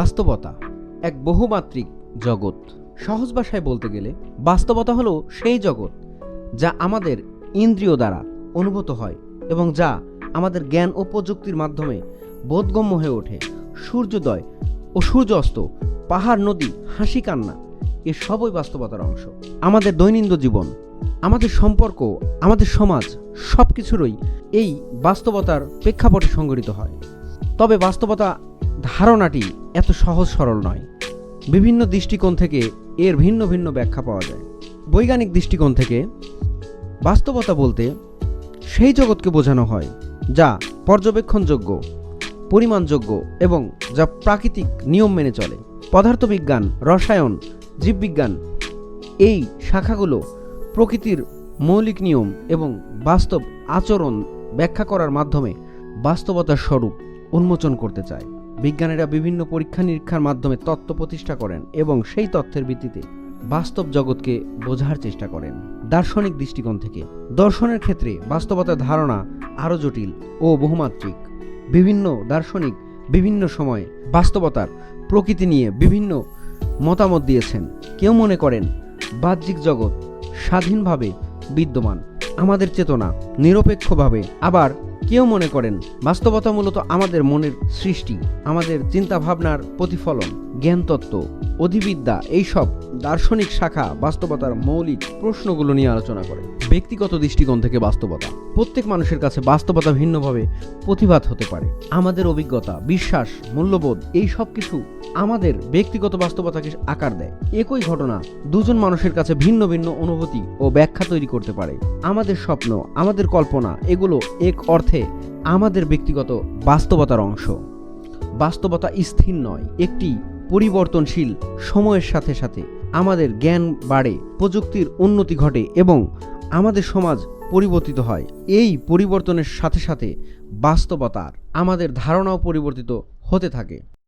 বাস্তবতা, এক বহুমাত্রিক জগৎ। সহজ ভাষায় বলতে গেলে, বাস্তবতা হলো সেই জগৎ যা আমাদের ইন্দ্রিয় দ্বারা অনুভূত হয় এবং যা আমাদের জ্ঞান ও প্রযুক্তির মাধ্যমে বোধগম্য হয়ে ওঠে। সূর্যোদয় ও সূর্যাস্ত, পাহাড়, নদী, হাসি, কান্না, এ সবই বাস্তবতার অংশ। আমাদের দৈনন্দিন জীবন, আমাদের সম্পর্ক, আমাদের সমাজ সব কিছুরই এই বাস্তবতার প্রেক্ষাপটে সংঘটিত হয়। তবে বাস্তবতা ধারণাটি এত সহজ সরল নয়। বিভিন্ন দৃষ্টিকোণ থেকে এর ভিন্ন ভিন্ন ব্যাখ্যা পাওয়া যায়। বৈজ্ঞানিক দৃষ্টিকোণ থেকে বাস্তবতা বলতে সেই জগৎকে বোঝানো হয়, যা পর্যবেক্ষণযোগ্য, পরিমাণযোগ্য এবং যা প্রাকৃতিক নিয়ম মেনে চলে। পদার্থবিজ্ঞান, রসায়ন, জীববিজ্ঞান এই শাখাগুলো প্রকৃতির মৌলিক নিয়ম এবং বাস্তব আচরণ ব্যাখ্যা করার মাধ্যমে বাস্তবতার স্বরূপ উন্মোচন করতে চায়। বিজ্ঞানীরা বিভিন্ন পরীক্ষা নিরীক্ষার মাধ্যমে তত্ত্ব প্রতিষ্ঠা করেন এবং সেই তথ্যের ভিত্তিতে বাস্তব জগৎকে বোঝার চেষ্টা করেন। দার্শনিক দৃষ্টিকোণ থেকে দর্শনের ক্ষেত্রে বাস্তবতার ধারণা আরও জটিল ও বহুমাত্রিক। বিভিন্ন দার্শনিক বিভিন্ন সময়ে বাস্তবতার প্রকৃতি নিয়ে বিভিন্ন মতামত দিয়েছেন। কেউ মনে করেন বাহ্যিক জগৎ স্বাধীনভাবে বিদ্যমান। আমাদের চেতনা নিরপেক্ষভাবে আবার কেউ মনে করেন বাস্তবতা মূলত আমাদের মনের সৃষ্টি, আমাদের চিন্তা ভাবনার প্রতিফলন, জ্ঞানতত্ত্ব। অধিবিদ্যা এইসব দার্শনিক শাখা বাস্তবতার মৌলিক প্রশ্নগুলো নিয়ে আলোচনা করে। ব্যক্তিগত দৃষ্টিকোণ থেকে বাস্তবতা। প্রত্যেক মানুষের কাছে বাস্তবতা ভিন্নভাবে প্রতিভাত হতে পারে। আমাদের অভিজ্ঞতা, বিশ্বাস, মূল্যবোধ এই সব কিছু আমাদের ব্যক্তিগত বাস্তবতাকে আকার দেয়। একই ঘটনা দুজন মানুষের কাছে ভিন্ন ভিন্ন অনুভূতি ও ব্যাখ্যা তৈরি করতে পারে। আমাদের স্বপ্ন, আমাদের কল্পনা এগুলো এক অর্থে আমাদের ব্যক্তিগত বাস্তবতার অংশ। বাস্তবতা স্থির নয়, একটি পরিবর্তনশীল সময়ের সাথে সাথে আমাদের জ্ঞান বাড়ে, প্রযুক্তির উন্নতি ঘটে এবং আমাদের সমাজ পরিবর্তিত হয়। এই পরিবর্তনের সাথে সাথে বাস্তবতার, আমাদের ধারণাও পরিবর্তিত হতে থাকে।